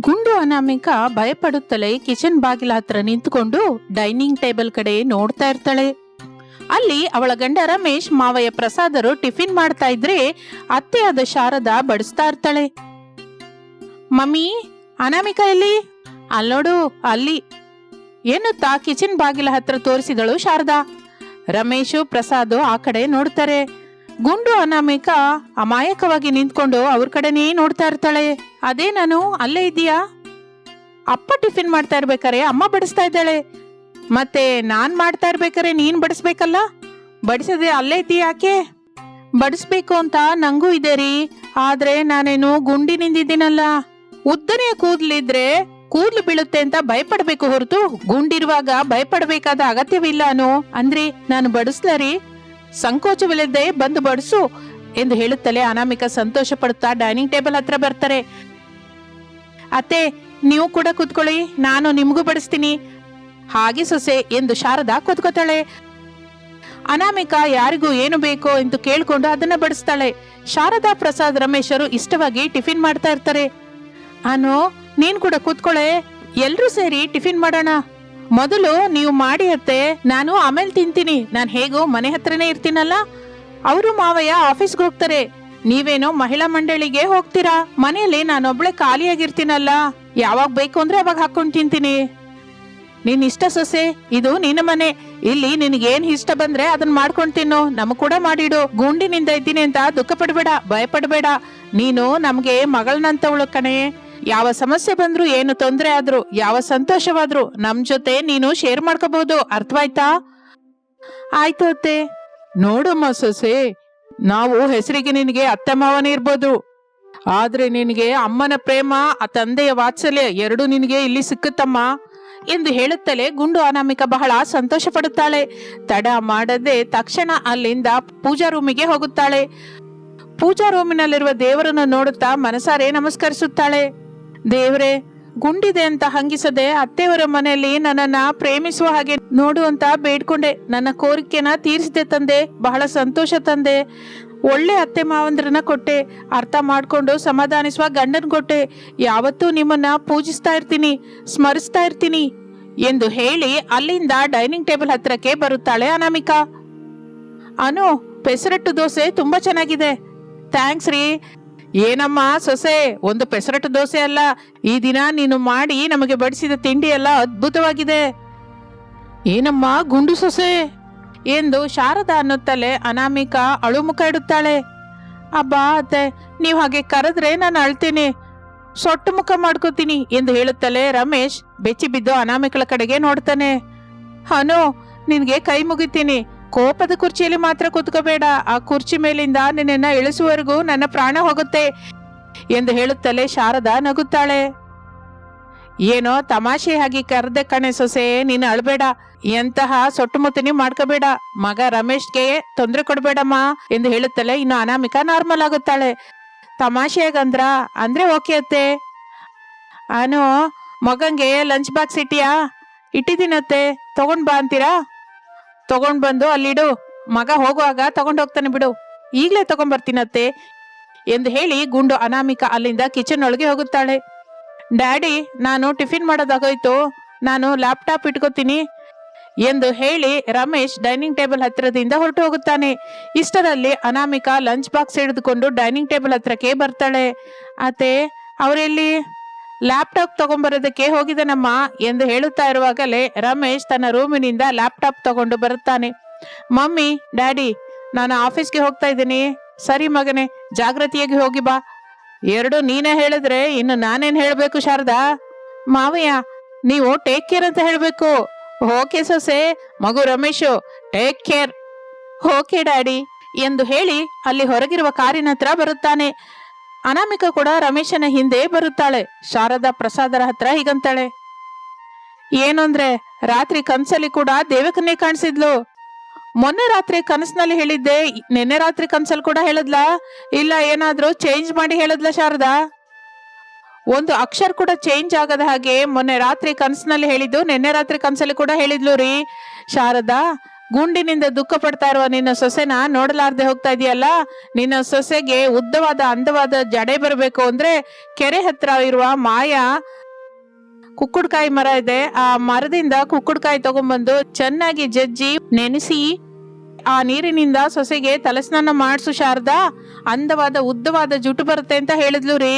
ಗುಂಡು ಅನಾಮಿಕ ಭಯಪಡುತ್ತಲೇ ಕಿಚನ್ ಬಾಗಿಲ ಹತ್ರ ನಿಂತುಕೊಂಡು ಡೈನಿಂಗ್ ಟೇಬಲ್ ಕಡೆ ನೋಡ್ತಾ ಇರ್ತಾಳೆ. ಅಲ್ಲಿ ಅವಳ ಗಂಡ ರಮೇಶ್ ಮಾವಯ್ಯ ಪ್ರಸಾದರು ಟಿಫಿನ್ ಮಾಡ್ತಾ ಇದ್ರೆ ಅತ್ತೆಯಾದ ಶಾರದಾ ಬಡಿಸ್ತಾ ಇರ್ತಾಳೆ. ಮಮ್ಮಿ, ಅನಾಮಿಕ ಎಲ್ಲಿ? ಅಲ್ಲೋಡು ಅಲ್ಲಿ. ಎನ್ನುತ್ತಾ ಕಿಚನ್ ಬಾಗಿಲ ಹತ್ರ ತೋರಿಸಿದಳು ಶಾರದಾ. ರಮೇಶು ಪ್ರಸಾದು ಆ ಕಡೆ ನೋಡ್ತಾರೆ. ಗುಂಡು ಅನಾಮೇಕ ಅಮಾಯಕವಾಗಿ ನಿಂತ್ಕೊಂಡು ಅವ್ರ ಕಡೆನೇ ನೋಡ್ತಾ ಇರ್ತಾಳೆ. ಅದೇ ನಾನು ಅಲ್ಲೇ ಇದೀಯಾ ಅಪ್ಪ ಟಿಫಿನ್ ಮಾಡ್ತಾ ಇರ್ಬೇಕಾರೆ ಅಮ್ಮ ಬಡಿಸ್ತಾ ಇದ್ದಾಳೆ. ಮತ್ತೆ ನಾನ್ ಮಾಡ್ತಾ ಇರ್ಬೇಕಾರೆ ನೀನ್ ಬಡಿಸ್ಬೇಕಲ್ಲ? ಬಡಿಸದೆ ಅಲ್ಲೇ ಇದೀಯ ಯಾಕೆ ಬಡಿಸ್ಬೇಕು ಅಂತ ನಂಗೂ ಇದೆ ರೀ. ಆದ್ರೆ ನಾನೇನು ಗುಂಡಿ ನಿಂದಿದ್ದೀನಲ್ಲ ಉದ್ದನೆಯ ಕೂದ್ಲಿದ್ರೆ ಕೂದ್ಲು ಬೀಳುತ್ತೆ ಅಂತ ಭಯಪಡ್ಬೇಕು ಹೊರತು. ಗುಂಡಿರುವಾಗ ಭಯಪಡಬೇಕಾದ ಅಗತ್ಯವಿಲ್ಲ ಅನು. ಅಂದ್ರೆ, ನಾನು ಬಡಿಸ್ಲರಿ. ಸಂಕೋಚವಿಲ್ಲದೆ ಬಂದು ಬಡಿಸು ಎಂದು ಹೇಳುತ್ತಲೇ ಅನಾಮಿಕ ಸಂತೋಷ ಪಡುತ್ತಾ ಡೈನಿಂಗ್ ಟೇಬಲ್ ಹತ್ರ ಬರ್ತಾರೆ. ಅತ್ತೆ, ನೀವು ಕೂಡ ಕೂತ್ಕೊಳ್ಳಿ, ನಾನು ನಿಮಗೂ ಬಡಿಸ್ತೀನಿ. ಹಾಗೆ ಸೊಸೆ ಎಂದು ಶಾರದಾ ಕೂತ್ಕೋತಾಳೆ. ಅನಾಮಿಕ, ಯಾರಿಗೂ ಏನು ಬೇಕೋ ಎಂದು ಕೇಳಿಕೊಂಡು ಅದನ್ನ ಬಡಿಸ್ತಾಳೆ. ಶಾರದಾ ಪ್ರಸಾದ್ ರಮೇಶರು ಇಷ್ಟವಾಗಿ ಟಿಫಿನ್ ಮಾಡ್ತಾ ಇರ್ತಾರೆ. ಅನು, ನೀನ್ ಕೂಡ ಕೂತ್ಕೊಳ್ಳೆ ಎಲ್ರೂ ಸೇರಿ ಟಿಫಿನ್ ಮಾಡೋಣ. ಮೊದಲು ನೀವು ಮಾಡಿ ಅತ್ತೆ, ನಾನು ಆಮೇಲೆ ತಿಂತೀನಿ. ನಾನು ಹೇಗೋ ಮನೆ ಹತ್ರನೇ ಇರ್ತೀನಲ್ಲ? ಅವರು ಮಾವಯ್ಯ ಆಫೀಸ್ಗೆ ಹೋಗ್ತಾರೆ. ನೀವೇನೋ ಮಹಿಳಾ ಮಂಡಳಿಗೆ ಹೋಗ್ತೀರಾ? ಮನೆಯಲ್ಲಿ ನಾನೊಬ್ಳೆ ಖಾಲಿಯಾಗಿರ್ತೀನಲ್ಲ? ಯಾವಾಗ ಬೇಕು ಅಂದ್ರೆ ಅವಾಗ ಹಾಕೊಂಡು ತಿಂತೀನಿ. ನಿನ್ ಇಷ್ಟ ಸೊಸೆ, ಇದು ನಿನ್ನ ಮನೆ. ಇಲ್ಲಿ ನಿನಗೇನ್ ಇಷ್ಟ ಬಂದ್ರೆ ಅದನ್ನ ಮಾಡ್ಕೊಂಡು ತಿನ್ನು. ನಮಗ್ ಕೂಡ ಮಾಡಿಡು. ಗುಂಡಿನಿಂದ ಇದ್ದೀನಿ ಅಂತ ದುಃಖ ಪಡ್ಬೇಡ, ಭಯ ಪಡ್ಬೇಡ. ನೀನು ನಮ್ಗೆ ಮಗಳನಂತವಳು ಕಣೆ. ಯಾವ ಸಮಸ್ಯೆ ಬಂದ್ರು ಏನು ತೊಂದರೆ ಆದ್ರು, ಯಾವ ಸಂತೋಷವಾದ್ರು ನಮ್ ಜೊತೆ ನೀನು ಶೇರ್ ಮಾಡ್ಕೋಬಹುದು. ಅರ್ಥವಾಯ್ತಾ? ಆಯ್ತು ಅತ್ತೆ. ನೋಡಮ್ಮ ಸೊಸೆ, ನಾವು ಹೆಸರಿಗೆ ನಿನಗೆ ಅತ್ತೆ ಮಾವನೇ ಇರ್ಬೋದು. ಆದ್ರೆ ನಿನಗೆ ಅಮ್ಮನ ಪ್ರೇಮ, ಆ ತಂದೆಯ ವಾತ್ಸಲ್ಯ ಎರಡು ನಿನಗೆ ಇಲ್ಲಿ ಸಿಕ್ಕುತ್ತಮ್ಮ. ಎಂದು ಹೇಳುತ್ತಲೇ ಗುಂಡು ಅನಾಮಿಕ ಬಹಳ ಸಂತೋಷ ಪಡುತ್ತಾಳೆ. ತಡ ಮಾಡದೆ ತಕ್ಷಣ ಅಲ್ಲಿಂದ ಪೂಜಾ ರೂಮಿಗೆ ಹೋಗುತ್ತಾಳೆ. ಪೂಜಾ ರೂಮಿನಲ್ಲಿರುವ ದೇವರನ್ನು ನೋಡುತ್ತಾ ಮನಸಾರೆ ನಮಸ್ಕರಿಸುತ್ತಾಳೆ. ದೇವರೇ, ಗುಂಡಿದೆ ಅಂತ ಹಂಗಿಸದೆ ಅತ್ತೆಯವರ ಮನೆಯಲ್ಲಿ ನನ್ನನ್ನ ಪ್ರೇಮಿಸುವ ಹಾಗೆ ನೋಡು ಅಂತ ಬೇಡ್ಕೊಂಡೆ. ನನ್ನ ಕೋರಿಕೆನ ತೀರಿಸಿದೆ ತಂದೆ, ಬಹಳ ಸಂತೋಷ ತಂದೆ. ಒಳ್ಳೆ ಅತ್ತೆ ಮಾವಂದ್ರನ್ನ ಕೊಟ್ಟೆ. ಅರ್ಥ ಮಾಡ್ಕೊಂಡು ಸಮಾಧಾನಿಸುವ ಗಂಡನ್ ಕೊಟ್ಟೆ. ಯಾವತ್ತೂ ನಿಮ್ಮನ್ನ ಪೂಜಿಸ್ತಾ ಇರ್ತೀನಿ, ಸ್ಮರಿಸ್ತಾ ಇರ್ತೀನಿ ಎಂದು ಹೇಳಿ ಅಲ್ಲಿಂದ ಡೈನಿಂಗ್ ಟೇಬಲ್ ಹತ್ರಕ್ಕೆ ಬರುತ್ತಾಳೆ ಅನಾಮಿಕಾ. ಅನು, ಪೆಸರಟ್ಟು ದೋಸೆ ತುಂಬಾ ಚೆನ್ನಾಗಿದೆ. ಥ್ಯಾಂಕ್ಸ್ ರೀ. ಏನಮ್ಮ ಸೊಸೆ, ಒಂದು ಪೆಸರಟ್ಟು ದೋಸೆ ಅಲ್ಲ, ಈ ದಿನ ನೀನು ಮಾಡಿ ನಮಗೆ ಬಡಿಸಿದ ತಿಂಡಿ ಎಲ್ಲ ಅದ್ಭುತವಾಗಿದೆ. ಏನಮ್ಮ ಗುಂಡು ಸೊಸೆ? ಎಂದು ಶಾರದ ಅನ್ನುತ್ತಲೇ ಅನಾಮಿಕಾ ಅಳುಮುಖ ಇಡುತ್ತಾಳೆ. ಅಬ್ಬಾ ಅತ್ತೆ, ನೀವು ಹಾಗೆ ಕರೆದ್ರೆ ನಾನು ಅಳ್ತೀನಿ. ಸೊಟ್ಟು ಮುಖ ಮಾಡ್ಕೋತೀನಿ ಎಂದು ಹೇಳುತ್ತಲೇ ರಮೇಶ್ ಬೆಚ್ಚಿ ಬಿದ್ದು ಅನಾಮಿಕಳ ಕಡೆಗೆ ನೋಡ್ತಾನೆ. ಹನು ನಿನ್ಗೆ ಕೈ ಮುಗಿತೀನಿ. ಕೋಪದ ಕುರ್ಚಿಯಲ್ಲಿ ಮಾತ್ರ ಕೂತ್ಕೋಬೇಡ. ಆ ಕುರ್ಚಿ ಮೇಲಿಂದ ನಿನ್ನನ್ನು ಇಳಿಸುವವರೆಗೂ ನನ್ನ ಪ್ರಾಣ ಹೋಗುತ್ತೆ ಎಂದು ಹೇಳುತ್ತಲೇ ಶಾರದಾ ನಗುತ್ತಾಳೆ. ಏನೋ ತಮಾಷೆ ಆಗಿ ಕರೆದೆ ಕಣೆ ಸೊಸೆ, ನೀನು ಅಳಬೇಡ. ಎಂತಹ ಸೊಟ್ಟುಮುತ್ತಿನಿ ಮಾಡ್ಕೋಬೇಡ. ಮಗ ರಮೇಶ್ಗೆ ತೊಂದರೆ ಕೊಡಬೇಡಮ್ಮ ಎಂದು ಹೇಳುತ್ತಲೇ ಇನ್ನು ಅನಾಮಿಕಾ ನಾರ್ಮಲ್ ಆಗುತ್ತಾಳೆ. ತಮಾಷೆಗಂದ್ರ ಅಂದ್ರೆ ಓಕೆ ಅತ್ತೆ. ಅನು, ಮಗಂಗೆ ಲಂಚ್ ಬಾಕ್ಸ್ ಇಟ್ಟಿಯಾ? ಇಟ್ಟಿದ್ದೀನತ್ತೆ ತಗೊಂಡ್ ಬಾ ಅಂತೀರಾ? ತಗೊಂಡ್ ಬಂದು ಅಲ್ಲಿಡು. ಮಗ ಹೋಗುವಾಗ ತಗೊಂಡ್ ಹೋಗ್ತಾನೆ ಬಿಡು. ಈಗ್ಲೇ ತಗೊಂಡ್ ಬರ್ತೀನತ್ತೆ ಎಂದು ಹೇಳಿ ಗುಂಡು ಅನಾಮಿಕ ಅಲ್ಲಿಂದ ಕಿಚನ್ ಒಳಗೆ ಹೋಗುತ್ತಾಳೆ. ಡ್ಯಾಡಿ, ನಾನು ಟಿಫಿನ್ ಮಾಡೋದಾಗೋಯ್ತು. ನಾನು ಲ್ಯಾಪ್ಟಾಪ್ ಇಟ್ಕೋತೀನಿ ಎಂದು ಹೇಳಿ ರಮೇಶ್ ಡೈನಿಂಗ್ ಟೇಬಲ್ ಹತ್ತಿರದಿಂದ ಹೊರಟು ಹೋಗುತ್ತಾನೆ. ಇಷ್ಟರಲ್ಲಿ ಅನಾಮಿಕಾ ಲಂಚ್ ಬಾಕ್ಸ್ ಹಿಡಿದುಕೊಂಡು ಡೈನಿಂಗ್ ಟೇಬಲ್ ಹತ್ರಕ್ಕೆ ಬರ್ತಾಳೆ. ಅತ್ತೆ, ಅವರೆಲ್ಲಿ? ಲ್ಯಾಪ್ಟಾಪ್ ತಗೊಂಬರೋದಕ್ಕೆ ಹೋಗಿದನಮ್ಮ ಎಂದು ಹೇಳುತ್ತಾ ಇರುವಾಗಲೇ ರಮೇಶ್ ತನ್ನ ರೂಮಿನಿಂದ ಲ್ಯಾಪ್ಟಾಪ್ ತಗೊಂಡು ಬರುತ್ತಾನೆ. ಮಮ್ಮಿ, ಡ್ಯಾಡಿ, ನಾನು ಆಫೀಸ್ಗೆ ಹೋಗ್ತಾ ಇದ್ದೀನಿ. ಸರಿ ಮಗನೇ ಜಾಗೃತಿಯಾಗಿ ಹೋಗಿ ಬಾ. ಎರಡು ನೀನೇ ಹೇಳಿದ್ರೆ ಇನ್ನು ನಾನೇನ್ ಹೇಳಬೇಕು ಶಾರದಾ? ಮಾವಯ್ಯ, ನೀವು ಟೇಕ್ ಕೇರ್ ಅಂತ ಹೇಳಬೇಕು. ಓಕೆ ಸೊಸೆ, ಮಗು Ramesh take care okay daddy ಎಂದು ಹೇಳಿ ಅಲ್ಲಿ ಹೊರಗಿರುವ ಕಾರಿನ ಹತ್ರ ಬರುತ್ತಾನೆ. ಅನಾಮಿಕ ಕೂಡ ರಮೇಶನ ಹಿಂದೆ ಬರುತ್ತಾಳೆ. ಶಾರದಾ ಪ್ರಸಾದರ ಹತ್ರ ಹೀಗಂತಾಳೆ. ಏನು ಅಂದ್ರೆ, ರಾತ್ರಿ ಕನ್ಸಲ್ಲಿ ಕೂಡ ದೇವಕನ್ನೇ ಕಾಣಿಸಿದ್ಲು. ಮೊನ್ನೆ ರಾತ್ರಿ ಕನಸಿನಲ್ಲಿ ಹೇಳಿದ್ದೆ, ನಿನ್ನೆ ರಾತ್ರಿ ಕನ್ಸಲ್ಲಿ ಕೂಡ ಹೇಳಿದ್ಲಾ? ಇಲ್ಲ, ಏನಾದ್ರೂ ಚೇಂಜ್ ಮಾಡಿ ಹೇಳದ್ಲ ಶಾರದಾ? ಒಂದು ಅಕ್ಷರ ಕೂಡ ಚೇಂಜ್ ಆಗದ ಹಾಗೆ ಮೊನ್ನೆ ರಾತ್ರಿ ಕನಸಿನಲ್ಲಿ ಹೇಳಿದ್ದು, ನಿನ್ನೆ ರಾತ್ರಿ ಕನಸಲ್ಲಿ ಕೂಡ ಹೇಳಿದ್ಲು ರೀ. ಶಾರದಾ ಗುಂಡಿನಿಂದ ದುಃಖ ಪಡ್ತಾ ಇರುವ ನಿನ್ನ ಸೊಸೆನ ನೋಡಲಾರ್ದೆ ಹೋಗ್ತಾ ಇದೆಯಲ್ಲ? ನಿನ್ನ ಸೊಸೆಗೆ ಉದ್ದವಾದ ಅಂದವಾದ ಜಡೆ ಬರಬೇಕು ಅಂದ್ರೆ ಕೆರೆ ಹತ್ರ ಇರುವ ಮಾಯಾ ಕುಕ್ಕುಡ್ಕಾಯಿ ಮರ ಇದೆ. ಆ ಮರದಿಂದ ಕುಕ್ಕುಡ್ಕಾಯಿ ತಗೊಂಡ್ಬಂದು ಚೆನ್ನಾಗಿ ಜಜ್ಜಿ ನೆನೆಸಿ ಆ ನೀರಿನಿಂದ ಸೊಸೆಗೆ ತಲೆಸ್ನಾನ ಮಾಡಿಸು ಶಾರದಾ. ಅಂದವಾದ ಉದ್ದವಾದ ಜುಟ್ಟು ಬರುತ್ತೆ ಅಂತ ಹೇಳಿದ್ಲು ರೀ.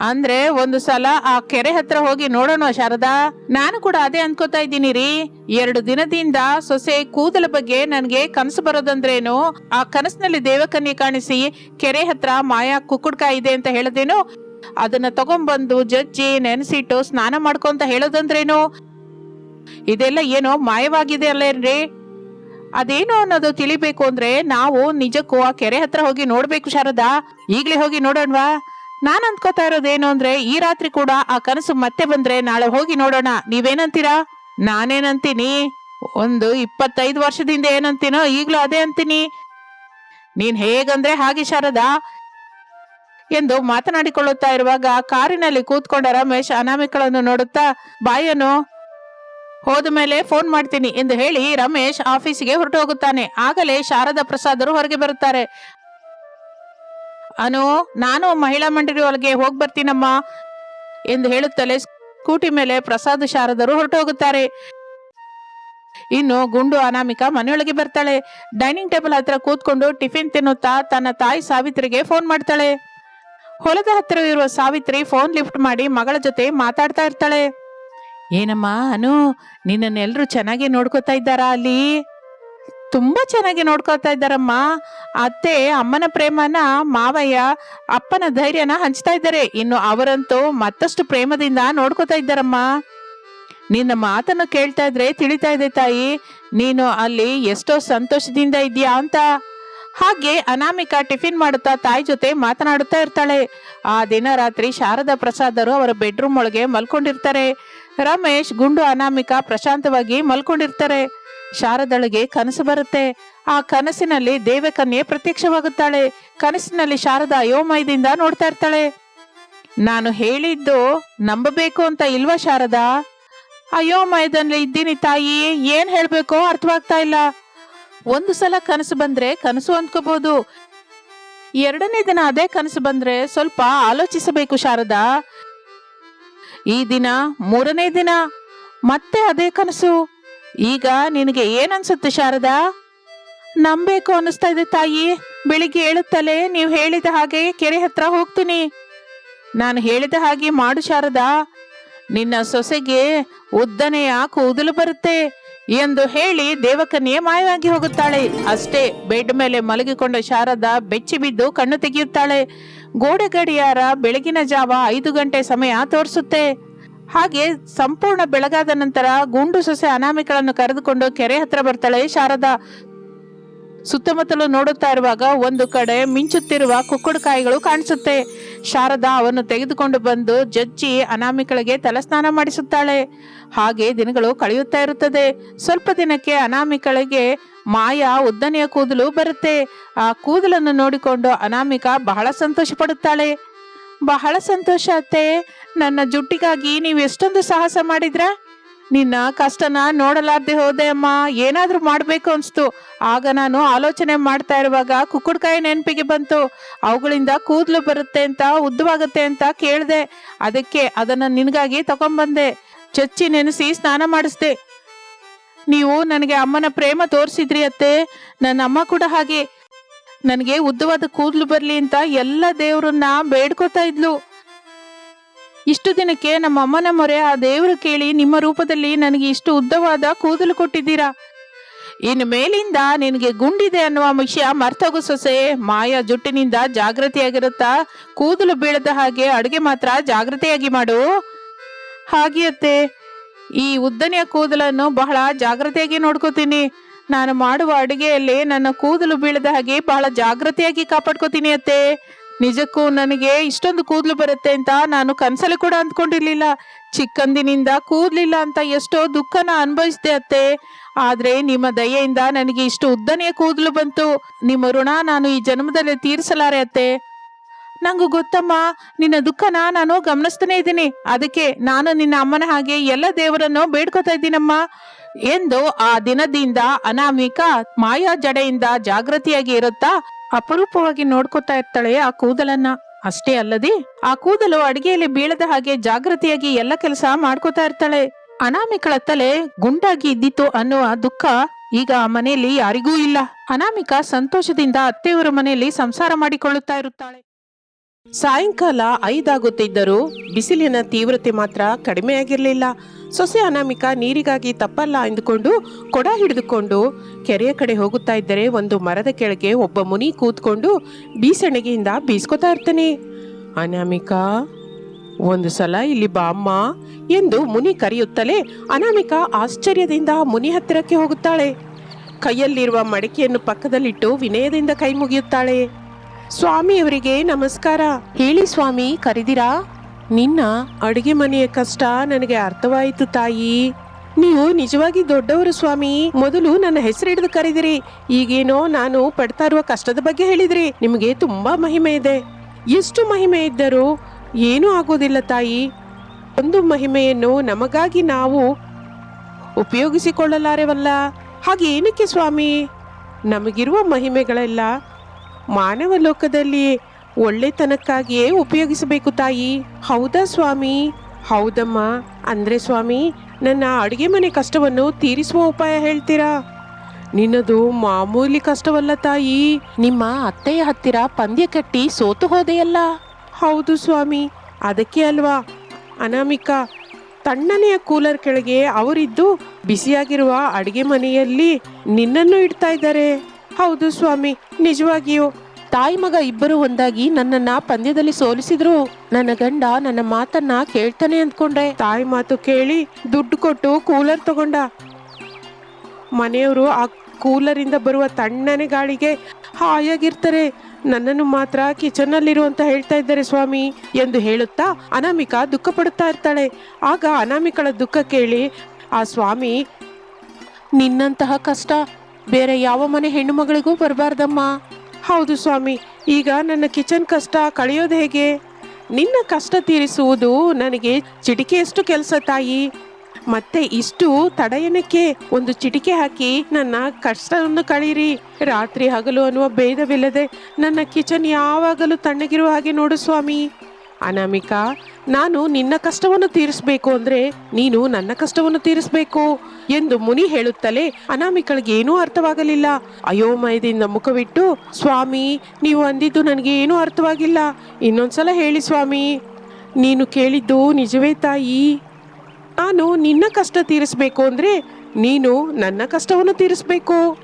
ಅಂದ್ರೆ ಒಂದು ಸಲ ಆ ಕೆರೆ ಹತ್ರ ಹೋಗಿ ನೋಡೋಣ ಶಾರದಾ. ನಾನು ಕೂಡ ಅದೇ ಅನ್ಕೋತಾ ಇದ್ದೀನಿ ರೀ ಎರಡು ದಿನದಿಂದ ಸೊಸೆ ಕೂದಲ ಬಗ್ಗೆ ನನ್ಗೆ ಕನಸು ಬರೋದಂದ್ರೇನು? ಆ ಕನಸಿನಲ್ಲಿ ದೇವಕನ್ಯೆ ಕಾಣಿಸಿ ಕೆರೆ ಹತ್ರ ಮಾಯಾ ಕುಕ್ಕುಡ್ಕಾಯಿ ಇದೆ ಅಂತ ಹೇಳದೇನು? ಅದನ್ನ ತಗೊಂಡ್ಬಂದು ಜಜ್ಜಿ ನೆನೆಸಿಟ್ಟು ಸ್ನಾನ ಮಾಡ್ಕೊಂತ ಹೇಳೋದಂದ್ರೇನು? ಇದೆಲ್ಲ ಏನೋ ಮಾಯವಾಗಿದೆ ಅಲ್ಲೇನ್ರಿ ಅದೇನು ಅನ್ನೋದು ತಿಳಿಬೇಕು ಅಂದ್ರೆ ನಾವು ನಿಜಕ್ಕೂ ಆ ಕೆರೆ ಹತ್ರ ಹೋಗಿ ನೋಡ್ಬೇಕು ಶಾರದಾ. ಈಗ್ಲೇ ಹೋಗಿ ನೋಡೋಣವಾ? ನಾನ್ ಅನ್ಕೋತಾ ಇರೋದೇನು ಅಂದ್ರೆ, ಈ ರಾತ್ರಿ ಕೂಡ ಆ ಕನಸು ಮತ್ತೆ ಬಂದ್ರೆ ನಾಳೆ ಹೋಗಿ ನೋಡೋಣ. ನೀವೇನಂತೀರಾ? ನಾನೇನಂತೀನಿ? ಒಂದು ಇಪ್ಪತ್ತೈದು ವರ್ಷದಿಂದ ಏನಂತೀನೋ, ಈಗ್ಲೂ ಅದೇ ಅಂತೀನಿ. ನೀನ್ ಹೇಗಂದ್ರೆ ಹಾಗೆ ಶಾರದಾ. ಎಂದು ಮಾತನಾಡಿಕೊಳ್ಳುತ್ತಾ ಇರುವಾಗ ಕಾರಿನಲ್ಲಿ ಕೂತ್ಕೊಂಡ ರಮೇಶ್ ಅನಾಮಿಕಳನ್ನು ನೋಡುತ್ತಾ, ಬಾಯನು, ಹೋದ ಮೇಲೆ ಫೋನ್ ಮಾಡ್ತೀನಿ ಎಂದು ಹೇಳಿ ರಮೇಶ್ ಆಫೀಸಿಗೆ ಹೊರಟು ಹೋಗುತ್ತಾನೆ ಆಗಲೇ ಶಾರದಾ ಪ್ರಸಾದರು ಹೊರಗೆ ಬರುತ್ತಾರೆ. ಅನು, ನಾನು ಮಹಿಳಾ ಮಂಡಳಿ ಒಳಗೆ ಹೋಗಿ ಬರ್ತೀನಮ್ಮ ಎಂದು ಹೇಳುತ್ತಲೇ ಸ್ಕೂಟಿ ಮೇಲೆ ಪ್ರಸಾದ್ ಶಾರದರು ಹೊರಟು ಹೋಗುತ್ತಾರೆ ಇನ್ನು ಗುಂಡು ಅನಾಮಿಕ ಮನೆಯೊಳಗೆ ಬರ್ತಾಳೆ. ಡೈನಿಂಗ್ ಟೇಬಲ್ ಹತ್ರ ಕೂತ್ಕೊಂಡು ಟಿಫಿನ್ ತಿನ್ನುತ್ತಾ ತನ್ನ ತಾಯಿ ಸಾವಿತ್ರಿಗೆ ಫೋನ್ ಮಾಡ್ತಾಳೆ. ಹೊಲದ ಹತ್ತಿರ ಇರುವ ಸಾವಿತ್ರಿ ಫೋನ್ ಲಿಫ್ಟ್ ಮಾಡಿ ಮಗಳ ಜೊತೆ ಮಾತಾಡ್ತಾ ಇರ್ತಾಳೆ. ಏನಮ್ಮ ಅನು ನಿನ್ನನ್ನೆಲ್ಲರೂ ಚೆನ್ನಾಗಿ ನೋಡ್ಕೋತಾ ಇದ್ದಾರಾ ಅಲ್ಲಿ? ತುಂಬಾ ಚೆನ್ನಾಗಿ ನೋಡ್ಕೊಳ್ತಾ ಇದ್ದಾರಮ್ಮ. ಅತ್ತೆ, ಅಮ್ಮನ ಪ್ರೇಮನ ಮಾವಯ್ಯ, ಅಪ್ಪನ ಧೈರ್ಯನ ಹಂಚ್ತಾ ಇದ್ದಾರೆ. ಇನ್ನು ಅವರಂತೂ ಮತ್ತಷ್ಟು ಪ್ರೇಮದಿಂದ ನೋಡ್ಕೋತಾ ಇದ್ದಾರಮ್ಮ. ನಿನ್ನ ಮಾತನ್ನು ಕೇಳ್ತಾ ಇದ್ರೆ ತಿಳಿತಾ ಇದೆ ತಾಯಿ. ನೀನು ಅಲ್ಲಿ ಎಷ್ಟೋ ಸಂತೋಷದಿಂದ ಇದೆಯಾ ಅಂತ. ಹಾಗೆ ಅನಾಮಿಕಾ ಟಿಫಿನ್ ಮಾಡುತ್ತಾ ತಾಯಿ ಜೊತೆ ಮಾತನಾಡುತ್ತಾ ಇರ್ತಾಳೆ. ಆ ದಿನ ರಾತ್ರಿ ಶಾರದಾ ಪ್ರಸಾದರು ಅವರ ಬೆಡ್ರೂಮ್ ಒಳಗೆ ಮಲ್ಕೊಂಡಿರ್ತಾರೆ. ರಮೇಶ್, ಗುಂಡು ಅನಾಮಿಕಾ ಪ್ರಶಾಂತವಾಗಿ ಮಲ್ಕೊಂಡಿರ್ತಾರೆ. ಶಾರದಳಿಗೆ ಕನಸು ಬರುತ್ತೆ. ಆ ಕನಸಿನಲ್ಲಿ ದೇವಕನ್ಯೆ ಪ್ರತ್ಯಕ್ಷವಾಗುತ್ತಾಳೆ. ಕನಸಿನಲ್ಲಿ ಶಾರದ ಅಯೋಮಯದಿಂದ ನೋಡ್ತಾ ಇರ್ತಾಳೆ. ನಾನು ಹೇಳಿದ್ದು ನಂಬಬೇಕು ಅಂತ ಇಲ್ವಾ ಶಾರದಾ? ಅಯೋಮಯದಲ್ಲಿ ಇದ್ದೀನಿ ತಾಯಿ. ಏನ್ ಹೇಳ್ಬೇಕೋ ಅರ್ಥವಾಗ್ತಾ ಇಲ್ಲ. ಒಂದು ಸಲ ಕನಸು ಬಂದ್ರೆ ಕನಸು ಅಂದ್ಕೋಬಹುದು ಎರಡನೇ ದಿನ ಅದೇ ಕನಸು ಬಂದ್ರೆ ಸ್ವಲ್ಪ ಆಲೋಚಿಸಬೇಕು ಶಾರದಾ. ಈ ದಿನ ಮೂರನೇ ದಿನ. ಮತ್ತೆ ಅದೇ ಕನಸು. ಈಗ ನಿನಗೆ ಏನನ್ಸುತ್ತೆ ಶಾರದಾ? ನಂಬೇಕು ಅನಿಸ್ತಾ ಇದೆ ತಾಯಿ. ಬೆಳಿಗ್ಗೆ ಹೇಳುತ್ತಲೇ ನೀವು ಹೇಳಿದ ಹಾಗೆ ಕೆರೆ ಹತ್ರ ಹೋಗ್ತೀನಿ. ನಾನು ಹೇಳಿದ ಹಾಗೆ ಮಾಡು ಶಾರದಾ. ನಿನ್ನ ಸೊಸೆಗೆ ಉದ್ದನೆಯ ಕೂದಲು ಬರುತ್ತೆ ಎಂದು ಹೇಳಿ ದೇವಕನ್ಯೆ ಮಾಯವಾಗಿ ಹೋಗುತ್ತಾಳೆ. ಅಷ್ಟೇ ಬೆಡ್ ಮೇಲೆ ಮಲಗಿಕೊಂಡ ಶಾರದಾ ಬೆಚ್ಚಿ ಬಿದ್ದು ಕಣ್ಣು ತೆಗೆಯುತ್ತಾಳೆ. ಗೋಡೆ ಗಡಿಯಾರ ಬೆಳಗಿನ ಜಾವ ಐದು ಗಂಟೆ ಸಮಯ ತೋರಿಸುತ್ತೆ. ಹಾಗೆ ಸಂಪೂರ್ಣ ಬೆಳಗಾದ ನಂತರ ಗುಂಡು ಸೊಸೆ ಅನಾಮಿಕಳನ್ನು ಕರೆದುಕೊಂಡು ಕೆರೆ ಹತ್ರ ಬರ್ತಾಳೆ. ಶಾರದಾ ಸುತ್ತಮುತ್ತಲು ನೋಡುತ್ತಾ ಇರುವಾಗ ಒಂದು ಕಡೆ ಮಿಂಚುತ್ತಿರುವ ಕುಕ್ಕುಡುಕಾಯಿಗಳು ಕಾಣಿಸುತ್ತೆ. ಶಾರದಾ ಅವನ್ನು ತೆಗೆದುಕೊಂಡು ಬಂದು ಜಜ್ಜಿ ಅನಾಮಿಕಳಿಗೆ ತಲಸ್ನಾನ ಮಾಡಿಸುತ್ತಾಳೆ. ಹಾಗೆ ದಿನಗಳು ಕಳೆಯುತ್ತಾ ಇರುತ್ತದೆ. ಸ್ವಲ್ಪ ದಿನಕ್ಕೆ ಅನಾಮಿಕಳಿಗೆ ಮಾಯಾ, ಉದ್ದನೆಯ ಕೂದಲು ಬರುತ್ತೆ. ಆ ಕೂದಲನ್ನು ನೋಡಿಕೊಂಡು ಅನಾಮಿಕ ಬಹಳ ಸಂತೋಷ ಪಡುತ್ತಾಳೆ ಬಹಳ ಸಂತೋಷ ಅತ್ತೆ. ನನ್ನ ಜುಟ್ಟಿಗಾಗಿ ನೀವು ಎಷ್ಟೊಂದು ಸಾಹಸ ಮಾಡಿದ್ರ? ನಿನ್ನ ಕಷ್ಟನ ನೋಡಲಾರ್ದೆ ಹೋದೆ ಅಮ್ಮ. ಏನಾದ್ರೂ ಮಾಡ್ಬೇಕು ಅನ್ಸ್ತು. ಆಗ ನಾನು ಆಲೋಚನೆ ಮಾಡ್ತಾ ಇರುವಾಗ ಕುಕ್ಕುಡ್ಕಾಯಿ ನೆನಪಿಗೆ ಬಂತು. ಅವುಗಳಿಂದ ಕೂದಲು ಬರುತ್ತೆ ಅಂತ, ಉದ್ದವಾಗುತ್ತೆ ಅಂತ ಕೇಳಿದೆ. ಅದಕ್ಕೆ ಅದನ್ನ ನಿನಗಾಗಿ ತಗೊಂಬಂದೆ. ಚಚ್ಚಿ ನೆನೆಸಿ ಸ್ನಾನ ಮಾಡಿಸ್ದೆ. ನೀವು ನನಗೆ ಅಮ್ಮನ ಪ್ರೇಮ ತೋರಿಸಿದ್ರಿ ಅತ್ತೆ. ನನ್ನ ಅಮ್ಮ ಕೂಡ ಹಾಗೆ. ನನಗೆ ಉದ್ದವಾದ ಕೂದಲು ಬರಲಿ ಅಂತ ಎಲ್ಲ ದೇವರನ್ನ ಬೇಡ್ಕೋತಾ ಇದ್ಲು. ಇಷ್ಟು ದಿನಕ್ಕೆ ನಮ್ಮ ಅಮ್ಮನ ಮೊರೆ ಆ ದೇವರು ಕೇಳಿ ನಿಮ್ಮ ರೂಪದಲ್ಲಿ ನನಗೆ ಇಷ್ಟು ಉದ್ದವಾದ ಕೂದಲು ಕೊಟ್ಟಿದ್ದೀರಾ? ಇನ್ನು ಮೇಲಿಂದ ನಿನಗೆ ಗುಂಡಿದೆ ಅನ್ನುವ ವಿಷಯ ಮರ್ತೋಗು ಸೊಸೆ, ಮಾಯ ಜುಟ್ಟಿನಿಂದ ಜಾಗೃತಿಯಾಗಿರುತ್ತಾ ಕೂದಲು ಬೀಳದ ಹಾಗೆ ಅಡುಗೆ ಮಾತ್ರ ಜಾಗೃತಿಯಾಗಿ ಮಾಡು. ಹಾಗೆಯತ್ತೆ ಈ ಉದ್ದನೆಯ ಕೂದಲನ್ನು ಬಹಳ ಜಾಗ್ರತೆಯಾಗಿ ನೋಡ್ಕೋತೀನಿ. ನಾನು ಮಾಡುವ ಅಡುಗೆಯಲ್ಲಿ ನನ್ನ ಕೂದಲು ಬೀಳದ ಹಾಗೆ ಬಹಳ ಜಾಗ್ರತೆಯಾಗಿ ಕಾಪಾಡ್ಕೋತೀನಿ ಅತ್ತೆ. ನಿಜಕ್ಕೂ ನನಗೆ ಇಷ್ಟೊಂದು ಕೂದಲು ಬರುತ್ತೆ ಅಂತ ನಾನು ಕನ್ಸಲ್ಲಿ ಕೂಡ ಅಂದ್ಕೊಂಡಿರ್ಲಿಲ್ಲ. ಚಿಕ್ಕಂದಿನಿಂದ ಕೂದ್ಲಿಲ್ಲ ಅಂತ ಎಷ್ಟೋ ದುಃಖನ ಅನುಭವಿಸಿದೆ ಅತ್ತೆ. ಆದ್ರೆ ನಿಮ್ಮ ದಯೆಯಿಂದ ನನಗೆ ಇಷ್ಟು ಉದ್ದನೆಯ ಕೂದಲು ಬಂತು. ನಿಮ್ಮ ಋಣ ನಾನು ಈ ಜನ್ಮದಲ್ಲಿ ತೀರಿಸಲಾರೆ ಅತ್ತೆ. ನಂಗೂ ಗೊತ್ತಮ್ಮ, ನಿನ್ನ ದುಃಖನ ನಾನು ಗಮನಿಸ್ತಾನೆ ಇದ್ದೀನಿ. ಅದಕ್ಕೆ ನಾನು ನಿನ್ನ ಅಮ್ಮನ ಹಾಗೆ ಎಲ್ಲ ದೇವರನ್ನು ಬೇಡ್ಕೋತಾ ಇದ್ದೀನಮ್ಮ. ಎಂದು ಆ ದಿನದಿಂದ ಅನಾಮಿಕ ಮಾಯಾ ಜಡೆಯಿಂದ ಜಾಗೃತಿಯಾಗಿ ಇರುತ್ತಾ ಅಪರೂಪವಾಗಿ ನೋಡ್ಕೊತಾ ಇರ್ತಾಳೆ ಆ ಕೂದಲನ್ನ. ಅಷ್ಟೇ ಅಲ್ಲದೆ ಆ ಕೂದಲು ಅಡಿಗೆಯಲ್ಲಿ ಬೀಳದ ಹಾಗೆ ಜಾಗೃತಿಯಾಗಿ ಎಲ್ಲ ಕೆಲಸ ಮಾಡ್ಕೋತಾ ಇರ್ತಾಳೆ. ಅನಾಮಿಕಳ ತಲೆ ಗುಂಡಾಗಿ ಇದ್ದಿತ್ತು ಅನ್ನುವ ದುಃಖ ಈಗ ಆ ಮನೆಯಲ್ಲಿ ಯಾರಿಗೂ ಇಲ್ಲ. ಅನಾಮಿಕ ಸಂತೋಷದಿಂದ ಅತ್ತೆಯವರ ಮನೆಯಲ್ಲಿ ಸಂಸಾರ ಮಾಡಿಕೊಳ್ಳುತ್ತಾ ಇರುತ್ತಾಳೆ. ಸಾಯಂಕಾಲ ಐದಾಗುತ್ತಿದ್ದರೂ ಬಿಸಿಲಿನ ತೀವ್ರತೆ ಮಾತ್ರ ಕಡಿಮೆಯಾಗಿರಲಿಲ್ಲ. ಸೊಸೆ ಅನಾಮಿಕ ನೀರಿಗಾಗಿ ತಪ್ಪಲ್ಲ ಎಂದುಕೊಂಡು ಕೊಡ ಹಿಡಿದುಕೊಂಡು ಕೆರೆಯ ಕಡೆ ಹೋಗುತ್ತಾ ಇದ್ದರೆ ಒಂದು ಮರದ ಕೆಳಗೆ ಒಬ್ಬ ಮುನಿ ಕೂತ್ಕೊಂಡು ಬೀಸಣಿಗೆಯಿಂದ ಬೀಸ್ಕೊತಾ ಇರ್ತಾನೆ. ಅನಾಮಿಕಾ, ಒಂದು ಸಲ ಇಲ್ಲಿ ಬಾಮ್ಮ ಎಂದು ಮುನಿ ಕರೆಯುತ್ತಲೇ ಅನಾಮಿಕಾ ಆಶ್ಚರ್ಯದಿಂದ ಮುನಿ ಹತ್ತಿರಕ್ಕೆ ಹೋಗುತ್ತಾಳೆ. ಕೈಯಲ್ಲಿರುವ ಮಡಿಕೆಯನ್ನು ಪಕ್ಕದಲ್ಲಿಟ್ಟು ವಿನಯದಿಂದ ಕೈ ಮುಗಿಯುತ್ತಾಳೆ. ಸ್ವಾಮಿಯವರಿಗೆ ನಮಸ್ಕಾರ. ಹೇಳಿ ಸ್ವಾಮಿ, ಕರೆದಿರಾ? ನಿನ್ನ ಅಡುಗೆ ಮನೆಯ ಕಷ್ಟ ನನಗೆ ಅರ್ಥವಾಯಿತು, ತಾಯಿ. ನೀವು ನಿಜವಾಗಿ ದೊಡ್ಡವರು, ಸ್ವಾಮಿ. ಮೊದಲು ನನ್ನ ಹೆಸರು ಹಿಡಿದು ಕರೆದಿರಿ. ಈಗೇನೋ ನಾನು ಪಡ್ತಾ ಇರುವ ಕಷ್ಟದ ಬಗ್ಗೆ ಹೇಳಿದ್ರಿ. ನಿಮಗೆ ತುಂಬಾ ಮಹಿಮೆ ಇದೆ. ಎಷ್ಟು ಮಹಿಮೆ ಇದ್ದರೂ ಏನೂ ಆಗೋದಿಲ್ಲ, ತಾಯಿ. ಒಂದು ಮಹಿಮೆಯನ್ನು ನಮಗಾಗಿ ನಾವು ಉಪಯೋಗಿಸಿಕೊಳ್ಳಲಾರೆವಲ್ಲ. ಹಾಗೆ ಏನಕ್ಕೆ ಸ್ವಾಮಿ? ನಮಗಿರುವ ಮಹಿಮೆಗಳೆಲ್ಲ ಮಾನವ ಲೋಕದಲ್ಲಿ ಒಳ್ಳೆತನಕ್ಕಾಗಿಯೇ ಉಪಯೋಗಿಸಬೇಕು ತಾಯಿ. ಹೌದಾ ಸ್ವಾಮಿ? ಹೌದಮ್ಮ. ಅಂದ್ರೆ ಸ್ವಾಮಿ, ನನ್ನ ಅಡುಗೆ ಮನೆ ಕಷ್ಟವನ್ನು ತೀರಿಸುವ ಉಪಾಯ ಹೇಳ್ತೀರಾ? ನಿನ್ನದು ಮಾಮೂಲಿ ಕಷ್ಟವಲ್ಲ ತಾಯಿ. ನಿಮ್ಮ ಅತ್ತೆಯ ಹತ್ತಿರ ಪಂದ್ಯ ಕಟ್ಟಿ ಸೋತು ಹೋದೆಯಲ್ಲ? ಹೌದು ಸ್ವಾಮಿ. ಅದಕ್ಕೆ ಅಲ್ವಾ? ಅನಾಮಿಕ. ತಣ್ಣನೆಯ ಕೂಲರ್ ಕೆಳಗೆ ಅವರಿದ್ದು ಬಿಸಿಯಾಗಿರುವ ಅಡಿಗೆ ಮನೆಯಲ್ಲಿ ನಿನ್ನನ್ನು ಇಡ್ತಾ ಇದ್ದಾರೆ. ಹೌದು ಸ್ವಾಮಿ. ನಿಜವಾಗಿಯೂ. ತಾಯಿ ಮಗ ಇಬ್ಬರು ಒಂದಾಗಿ ನನ್ನನ್ನ ಪಂದ್ಯದಲ್ಲಿ ಸೋಲಿಸಿದ್ರು. ನನ್ನ ಗಂಡ ನನ್ನ ಮಾತನ್ನ ಕೇಳ್ತಾನೆ ಅಂದ್ಕೊಂಡ್ರೆ. ತಾಯಿ ಮಾತು ಕೇಳಿ ದುಡ್ಡು ಕೊಟ್ಟು ಕೂಲರ್ ತಗೊಂಡ. ಮನೆಯವರು ಆ ಕೂಲರಿಂದ ಬರುವ ತಣ್ಣನೆ ಗಾಳಿಗೆ ಹಾಯಾಗಿರ್ತಾರೆ. ನನ್ನನ್ನು ಮಾತ್ರ ಕಿಚನ್ ಅಲ್ಲಿ ಅಂತ ಹೇಳ್ತಾ ಇದ್ದಾರೆ ಸ್ವಾಮಿ ಎಂದು ಹೇಳುತ್ತಾ ಅನಾಮಿಕಾ ದುಃಖ ಪಡುತ್ತಾ ಇರ್ತಾಳೆ. ಆಗ ಅನಾಮಿಕಳ ದುಃಖ ಕೇಳಿ, ಆ ಸ್ವಾಮಿ, ನಿನ್ನಂತಹ ಕಷ್ಟ ಬೇರೆ ಯಾವ ಮನೆ ಹೆಣ್ಣು ಮಗಳಿಗೂ ಬರಬಾರ್ದಮ್ಮ. ಹೌದು ಸ್ವಾಮಿ, ಈಗ ನನ್ನ ಕಿಚನ್ ಕಷ್ಟ ಕಳೆಯೋದು ಹೇಗೆ? ನಿನ್ನ ಕಷ್ಟ ತೀರಿಸುವುದು ನನಗೆ ಚಿಟಿಕೆಯಷ್ಟು ಕೆಲಸ ತಾಯಿ. ಮತ್ತೆ ಇಷ್ಟು ತಡೆಯನಕ್ಕೆ ಒಂದು ಚಿಟಿಕೆ ಹಾಕಿ ನನ್ನ ಕಷ್ಟವನ್ನು ಕಳೀರಿ. ರಾತ್ರಿ ಹಗಲು ಅನ್ನುವ ಭೇದವಿಲ್ಲದೆ ನನ್ನ ಕಿಚನ್ ಯಾವಾಗಲೂ ತಣ್ಣಗಿರುವ ಹಾಗೆ ನೋಡು ಸ್ವಾಮಿ. ಅನಾಮಿಕಾ, ನಾನು ನಿನ್ನ ಕಷ್ಟವನ್ನು ತೀರಿಸಬೇಕು ಅಂದ್ರೆ ನೀನು ನನ್ನ ಕಷ್ಟವನ್ನು ತೀರಿಸಬೇಕು ಎಂದು ಮುನಿ ಹೇಳುತ್ತಲೇ ಅನಾಮಿಕಳಿಗೆ ಏನೂ ಅರ್ಥವಾಗಲಿಲ್ಲ. ಅಯೋಮಯದಿಂದ ಮುಖವಿಟ್ಟು, ಸ್ವಾಮಿ, ನೀವು ಅಂದಿದ್ದು ನನಗೆ ಏನೂ ಅರ್ಥವಾಗಿಲ್ಲ. ಇನ್ನೊಂದ್ಸಲ ಹೇಳಿ ಸ್ವಾಮಿ. ನೀನು ಕೇಳಿದ್ದು ನಿಜವೇ ತಾಯಿ. ನಾನು ನಿನ್ನ ಕಷ್ಟ ತೀರಿಸಬೇಕು ಅಂದ್ರೆ ನೀನು ನನ್ನ ಕಷ್ಟವನ್ನು ತೀರಿಸಬೇಕು.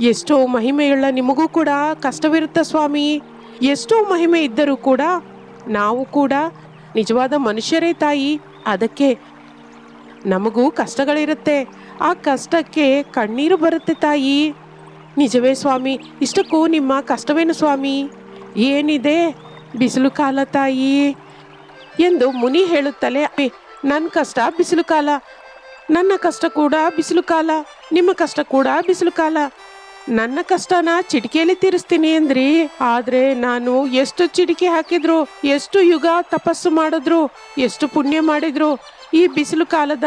ಎಷ್ಟೋ ಮಹಿಮೆಯುಳ್ಳ ನಿಮಗೂ ಕೂಡ ಕಷ್ಟವಿರುತ್ತ ಸ್ವಾಮಿ. ಎಷ್ಟೋ ಮಹಿಮೆ ಇದ್ದರೂ ಕೂಡ ನಾವು ಕೂಡ ನಿಜವಾದ ಮನುಷ್ಯರೇ ತಾಯಿ. ಅದಕ್ಕೆ ನಮಗೂ ಕಷ್ಟಗಳಿರುತ್ತೆ. ಆ ಕಷ್ಟಕ್ಕೆ ಕಣ್ಣೀರು ಬರುತ್ತೆ ತಾಯಿ. ನಿಜವೇ ಸ್ವಾಮಿ, ಇಷ್ಟಕ್ಕೂ ನಿಮ್ಮ ಕಷ್ಟವೇನು ಸ್ವಾಮಿ? ಏನಿದೆ ಬಿಸಿಲು ಕಾಲ ತಾಯಿ? ಎಂದು ಮುನಿ ಹೇಳುತ್ತಲೇ ನನ್ನ ಕಷ್ಟ ಬಿಸಿಲು ಕಾಲ, ನನ್ನ ಕಷ್ಟ ಕೂಡ ಬಿಸಿಲು ಕಾಲ, ನಿಮ್ಮ ಕಷ್ಟ ಕೂಡ ಬಿಸಿಲು ಕಾಲ. ನನ್ನ ಕಷ್ಟನ ಚಿಟಿಕೆಯಲ್ಲಿ ತೀರಿಸ್ತೀನಿ ಅಂದ್ರಿ. ಆದ್ರೆ ನಾನು ಎಷ್ಟು ಚಿಟಿಕೆ ಹಾಕಿದ್ರು, ಎಷ್ಟು ಯುಗ ತಪಸ್ಸು ಮಾಡಿದ್ರು, ಎಷ್ಟು ಪುಣ್ಯ ಮಾಡಿದ್ರು, ಈ ಬಿಸಿಲು ಕಾಲದ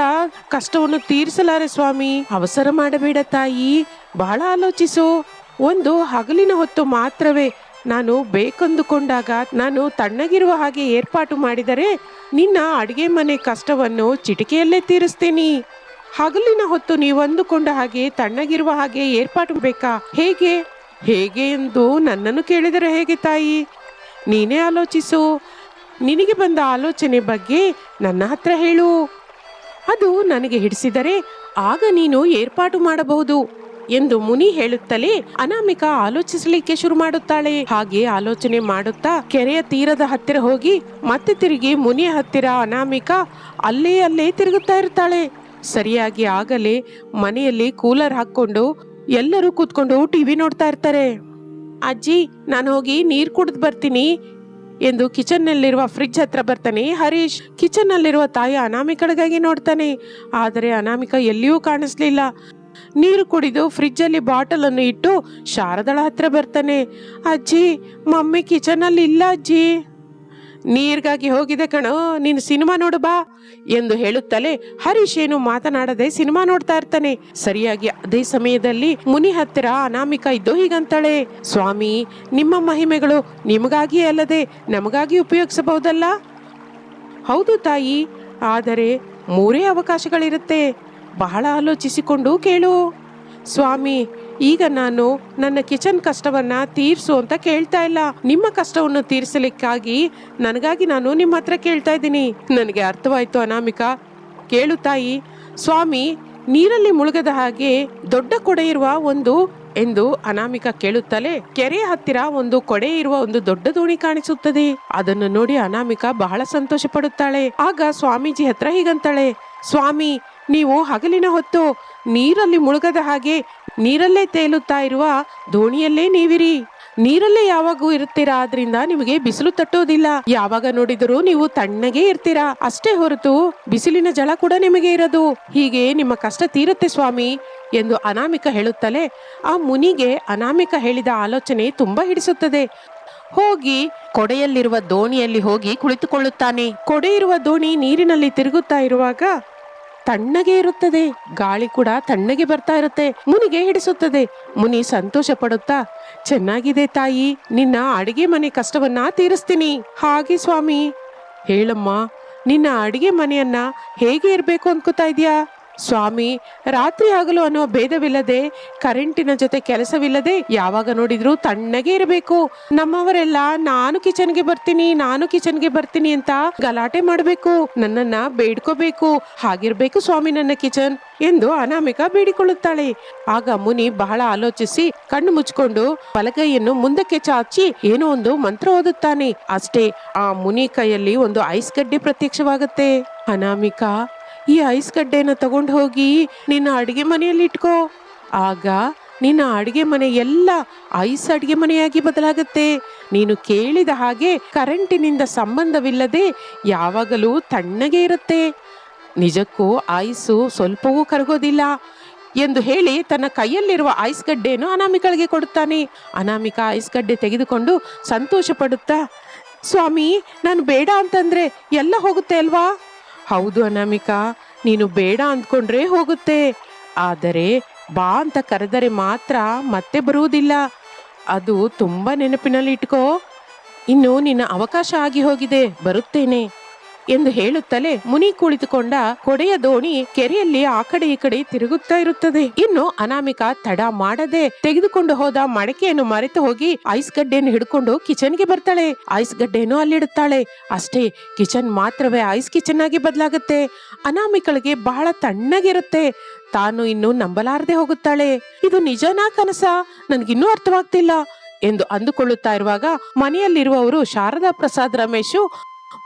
ಕಷ್ಟವನ್ನು ತೀರಿಸಲಾರೆ ಸ್ವಾಮಿ. ಅವಸರ ಮಾಡಬೇಡ ತಾಯಿ, ಬಹಳ ಆಲೋಚಿಸು. ಒಂದು ಹಗಲಿನ ಹೊತ್ತು ಮಾತ್ರವೇ ನಾನು ಬೇಕೆಂದುಕೊಂಡಾಗ, ನಾನು ತಣ್ಣಗಿರುವ ಹಾಗೆ ಏರ್ಪಾಟು ಮಾಡಿದರೆ ನಿನ್ನ ಅಡಿಗೆ ಮನೆ ಕಷ್ಟವನ್ನು ಚಿಟಿಕೆಯಲ್ಲೇ ತೀರಿಸ್ತೀನಿ. ಹಗಲಿನ ಹೊತ್ತು ನೀವು ಅಂದುಕೊಂಡ ಹಾಗೆ ತಣ್ಣಗಿರುವ ಹಾಗೆ ಏರ್ಪಾಟು ಬೇಕಾ? ಹೇಗೆ? ಹೇಗೆ ಎಂದು ನನ್ನನ್ನು ಕೇಳಿದರೆ ಹೇಗೆ ತಾಯಿ? ನೀನೇ ಆಲೋಚಿಸು. ನಿನಗೆ ಬಂದ ಆಲೋಚನೆ ಬಗ್ಗೆ ನನ್ನ ಹತ್ರ ಹೇಳು. ಅದು ನನಗೆ ಹಿಡಿಸಿದರೆ ಆಗ ನೀನು ಏರ್ಪಾಟು ಮಾಡಬಹುದು ಎಂದು ಮುನಿ ಹೇಳುತ್ತಲೇ ಅನಾಮಿಕ ಆಲೋಚಿಸಲಿಕ್ಕೆ ಶುರು ಮಾಡುತ್ತಾಳೆ. ಹಾಗೆ ಆಲೋಚನೆ ಮಾಡುತ್ತಾ ಕೆರೆಯ ತೀರದ ಹತ್ತಿರ ಹೋಗಿ ಮತ್ತೆ ತಿರುಗಿ ಮುನಿಯ ಹತ್ತಿರ ಅನಾಮಿಕ ಅಲ್ಲೇ ಅಲ್ಲೇ ತಿರುಗುತ್ತಾ ಇರ್ತಾಳೆ. ಸರಿಯಾಗಿ ಆಗಲೇ ಮನೆಯಲ್ಲಿ ಕೂಲರ್ ಹಾಕೊಂಡು ಎಲ್ಲರೂ ಕೂತ್ಕೊಂಡು ಟಿವಿ ನೋಡ್ತಾ ಇರ್ತಾರೆ. ಅಜ್ಜಿ, ನಾನು ಹೋಗಿ ನೀರು ಕುಡಿದು ಬರ್ತೀನಿ ಎಂದು ಕಿಚನ್ನಲ್ಲಿರುವ ಫ್ರಿಡ್ಜ್ ಹತ್ರ ಬರ್ತಾನೆ ಹರೀಶ್. ಕಿಚನ್ನಲ್ಲಿರುವ ತಾಯಿ ಅನಾಮಿಕಳಿಗಾಗಿ ನೋಡ್ತಾನೆ. ಆದರೆ ಅನಾಮಿಕ ಎಲ್ಲಿಯೂ ಕಾಣಿಸ್ಲಿಲ್ಲ. ನೀರು ಕುಡಿದು ಫ್ರಿಜ್ಜಲ್ಲಿ ಬಾಟಲನ್ನು ಇಟ್ಟು ಶಾರದಳ ಹತ್ರ ಬರ್ತಾನೆ. ಅಜ್ಜಿ, ಮಮ್ಮಿ ಕಿಚನಲ್ಲಿ ಇಲ್ಲ ಅಜ್ಜಿ. ನೀರ್ಗಾಗಿ ಹೋಗಿದೆ ಕಣೋ, ನೀನು ಸಿನಿಮಾ ನೋಡು ಬಾ ಎಂದು ಹೇಳುತ್ತಲೇ ಹರೀಶ್ ಏನು ಮಾತನಾಡದೆ ಸಿನಿಮಾ ನೋಡ್ತಾ ಇರ್ತಾನೆ. ಸರಿಯಾಗಿ ಅದೇ ಸಮಯದಲ್ಲಿ ಮುನಿ ಹತ್ತಿರ ಅನಾಮಿಕ ಇದ್ದು ಹೀಗಂತಾಳೆ, ಸ್ವಾಮಿ, ನಿಮ್ಮ ಮಹಿಮೆಗಳು ನಿಮಗಾಗಿಯೇ ಅಲ್ಲದೆ ನಮಗಾಗಿ ಉಪಯೋಗಿಸಬಹುದಲ್ಲ? ಹೌದು ತಾಯಿ, ಆದರೆ ಮೂರೇ ಅವಕಾಶಗಳಿರುತ್ತೆ. ಬಹಳ ಆಲೋಚಿಸಿಕೊಂಡು ಕೇಳು. ಸ್ವಾಮಿ ಈಗ ನಾನು ನನ್ನ ಕಿಚನ್ ಕಷ್ಟವನ್ನ ತೀರಿಸು ಅಂತ ಕೇಳ್ತಾ ಇಲ್ಲ. ನಿಮ್ಮ ಕಷ್ಟವನ್ನು ತೀರಿಸಲಿಕ್ಕಾಗಿ ನನಗಾಗಿ ನಾನು ನಿಮ್ಮ ಹತ್ರ ಕೇಳ್ತಾ ಇದ್ದೀನಿ. ನನಗೆ ಅರ್ಥವಾಯ್ತು ಅನಾಮಿಕ. ಕೇಳು ತಾಯಿ. ಸ್ವಾಮಿ, ನೀರಲ್ಲಿ ಮುಳುಗದ ಹಾಗೆ ದೊಡ್ಡ ಕೊಡೆ ಇರುವ ಒಂದು ಎಂದು ಅನಾಮಿಕ ಕೇಳುತ್ತಲೇ ಕೆರೆ ಹತ್ತಿರ ಒಂದು ಕೊಡೆ ಇರುವ ಒಂದು ದೊಡ್ಡ ದೋಣಿ ಕಾಣಿಸುತ್ತದೆ. ಅದನ್ನು ನೋಡಿ ಅನಾಮಿಕ ಬಹಳ ಸಂತೋಷ ಪಡುತ್ತಾಳೆ ಆಗ ಸ್ವಾಮೀಜಿ ಹತ್ರ ಹೀಗಂತಾಳೆ. ಸ್ವಾಮಿ, ನೀವು ಹಗಲಿನ ಹೊತ್ತು ನೀರಲ್ಲಿ ಮುಳುಗದ ಹಾಗೆ ನೀರಲ್ಲೇ ತೇಲುತ್ತಾ ಇರುವ ದೋಣಿಯಲ್ಲೇ ನೀವಿರಿ. ನೀರಲ್ಲೇ ಯಾವಾಗೂ ಇರ್ತೀರಾ ಆದ್ರಿಂದ ನಿಮಗೆ ಬಿಸಿಲು ತಟ್ಟೋದಿಲ್ಲ. ಯಾವಾಗ ನೋಡಿದರೂ ನೀವು ತಣ್ಣಗೆ ಇರ್ತೀರಾ. ಅಷ್ಟೇ ಹೊರತು ಬಿಸಿಲಿನ ಜಳ ಕೂಡ ನಿಮಗೆ ಇರದು. ಹೀಗೆ ನಿಮ್ಮ ಕಷ್ಟ ತೀರುತ್ತೆ ಸ್ವಾಮಿ ಎಂದು ಅನಾಮಿಕ ಹೇಳುತ್ತಲೇ ಆ ಮುನಿಗೆ ಅನಾಮಿಕ ಹೇಳಿದ ಆಲೋಚನೆ ತುಂಬಾ ಹಿಡಿಸುತ್ತದೆ. ಹೋಗಿ ಕೊಡೆಯಲ್ಲಿರುವ ದೋಣಿಯಲ್ಲಿ ಹೋಗಿ ಕುಳಿತುಕೊಳ್ಳುತ್ತಾನೆ. ಕೊಡೆ ಇರುವ ದೋಣಿ ನೀರಿನಲ್ಲಿ ತಿರುಗುತ್ತಾ ಇರುವಾಗ ತಣ್ಣಗೆ ಇರುತ್ತದೆ. ಗಾಳಿ ಕೂಡ ತಣ್ಣಗೆ ಬರ್ತಾ ಇರುತ್ತೆ. ಮುನಿಗೆ ಹಿಡಿಸುತ್ತದೆ. ಮುನಿ ಸಂತೋಷ ಪಡುತ್ತಾ, ಚೆನ್ನಾಗಿದೆ ತಾಯಿ, ನಿನ್ನ ಅಡಿಗೆ ಮನೆ ಕಷ್ಟವನ್ನ ತೀರಿಸ್ತೀನಿ. ಹಾಗೆ ಸ್ವಾಮಿ. ಹೇಳಮ್ಮ, ನಿನ್ನ ಅಡಿಗೆ ಮನೆಯನ್ನ ಹೇಗೆ ಇರಬೇಕು ಅನ್ಕೋತಾ ಇದೀಯಾ ಸ್ವಾಮಿ, ರಾತ್ರಿ ಆಗಲು ಅನ್ನುವ ಭೇದವಿಲ್ಲದೆ, ಕರೆಂಟಿನ ಜೊತೆ ಕೆಲಸವಿಲ್ಲದೆ ಯಾವಾಗ ನೋಡಿದ್ರು ತಣ್ಣಗೆ ಇರಬೇಕು. ನಮ್ಮವರೆಲ್ಲ, ನಾನು ಕಿಚನ್ಗೆ ಬರ್ತೀನಿ, ನಾನು ಕಿಚನ್ಗೆ ಬರ್ತೀನಿ ಅಂತ ಗಲಾಟೆ ಮಾಡಬೇಕು. ನನ್ನನ್ನ ಬೇಡ್ಕೋಬೇಕು. ಹಾಗಿರ್ಬೇಕು ಸ್ವಾಮಿ ನನ್ನ ಕಿಚನ್ ಎಂದು ಅನಾಮಿಕ ಬೇಡಿಕೊಳ್ಳುತ್ತಾಳೆ. ಆಗ ಮುನಿ ಬಹಳ ಆಲೋಚಿಸಿ ಕಣ್ಣು ಮುಚ್ಕೊಂಡು ಬಲಗೈಯನ್ನು ಮುಂದಕ್ಕೆ ಚಾಚಿ ಏನೋ ಒಂದು ಮಂತ್ರ ಓದುತ್ತಾನೆ. ಅಷ್ಟೇ, ಆ ಮುನಿ ಕೈಯಲ್ಲಿ ಒಂದು ಐಸ್ ಗಡ್ಡೆ ಪ್ರತ್ಯಕ್ಷವಾಗುತ್ತೆ. ಅನಾಮಿಕಾ ಈ ಐಸ್ ಗಡ್ಡೆನ ತಗೊಂಡು ಹೋಗಿ ನಿನ್ನ ಅಡುಗೆ ಮನೆಯಲ್ಲಿ ಇಟ್ಕೋ. ಆಗ ನಿನ್ನ ಅಡುಗೆ ಮನೆ ಎಲ್ಲ ಐಸ್ ಅಡುಗೆ ಮನೆಯಾಗಿ ಬದಲಾಗುತ್ತೆ. ನೀನು ಕೇಳಿದ ಹಾಗೆ ಕರೆಂಟಿನಿಂದ ಸಂಬಂಧವಿಲ್ಲದೆ ಯಾವಾಗಲೂ ತಣ್ಣಗೆ ಇರುತ್ತೆ. ನಿಜಕ್ಕೂ ಐಸು ಸ್ವಲ್ಪವೂ ಕರಗೋದಿಲ್ಲ ಎಂದು ಹೇಳಿ ತನ್ನ ಕೈಯಲ್ಲಿರುವ ಐಸ್ ಗಡ್ಡೆಯನ್ನು ಅನಾಮಿಕಳಿಗೆ ಕೊಡುತ್ತಾನೆ. ಅನಾಮಿಕ ಐಸ್ ಗಡ್ಡೆ ತೆಗೆದುಕೊಂಡು ಸಂತೋಷ ಪಡುತ್ತಾ ಸ್ವಾಮಿ, ನಾನು ಬೇಡ ಅಂತಂದ್ರೆ ಎಲ್ಲ ಹೋಗುತ್ತೆ ಅಲ್ವಾ? ಹೌದು ಅನಾಮಿಕಾ, ನೀನು ಬೇಡ ಅಂದ್ಕೊಂಡ್ರೆ ಹೋಗುತ್ತೆ. ಆದರೆ ಬಾ ಅಂತ ಕರೆದರೆ ಮಾತ್ರ ಮತ್ತೆ ಬರುವುದಿಲ್ಲ. ಅದು ತುಂಬ ನೆನಪಿನಲ್ಲಿ ಇಟ್ಕೋ. ಇನ್ನು ನಿನ್ನ ಅವಕಾಶ ಆಗಿ ಹೋಗಿದೆ. ಬರುತ್ತೇನೆ. ಎಂದು ಹೇಳುತ್ತಲೇ ಮುನಿ ಕುಳಿತುಕೊಂಡ ಕೊಡೆಯ ದೋಣಿ ಕೆರೆಯಲ್ಲಿ ಆ ಕಡೆ ಈ ಕಡೆ ತಿರುಗುತ್ತಾ ಇರುತ್ತದೆ. ಇನ್ನು ಅನಾಮಿಕ ತಡ ಮಾಡದೆ ತೆಗೆದುಕೊಂಡು ಹೋದ ಮಡಕೆಯನ್ನು ಮರೆತು ಹೋಗಿ ಐಸ್ ಗಡ್ಡೆಯನ್ನು ಹಿಡ್ಕೊಂಡು ಕಿಚನ್ಗೆ ಬರ್ತಾಳೆ. ಐಸ್ ಗಡ್ಡೆಯನ್ನು ಅಲ್ಲಿಡುತ್ತಾಳೆ. ಅಷ್ಟೇ, ಕಿಚನ್ ಮಾತ್ರವೇ ಐಸ್ ಕಿಚನ್ ಆಗಿ ಬದಲಾಗುತ್ತೆ. ಅನಾಮಿಕಳಿಗೆ ಬಹಳ ತಣ್ಣಗಿರುತ್ತೆ. ತಾನು ಇನ್ನು ನಂಬಲಾರದೆ ಹೋಗುತ್ತಾಳೆ. ಇದು ನಿಜನಾ ಕನಸ? ನನ್ಗಿನ್ನೂ ಅರ್ಥವಾಗ್ತಿಲ್ಲ ಎಂದು ಅಂದುಕೊಳ್ಳುತ್ತಾ ಇರುವಾಗ ಮನೆಯಲ್ಲಿರುವವರು ಶಾರದಾ ಪ್ರಸಾದ್ ರಮೇಶು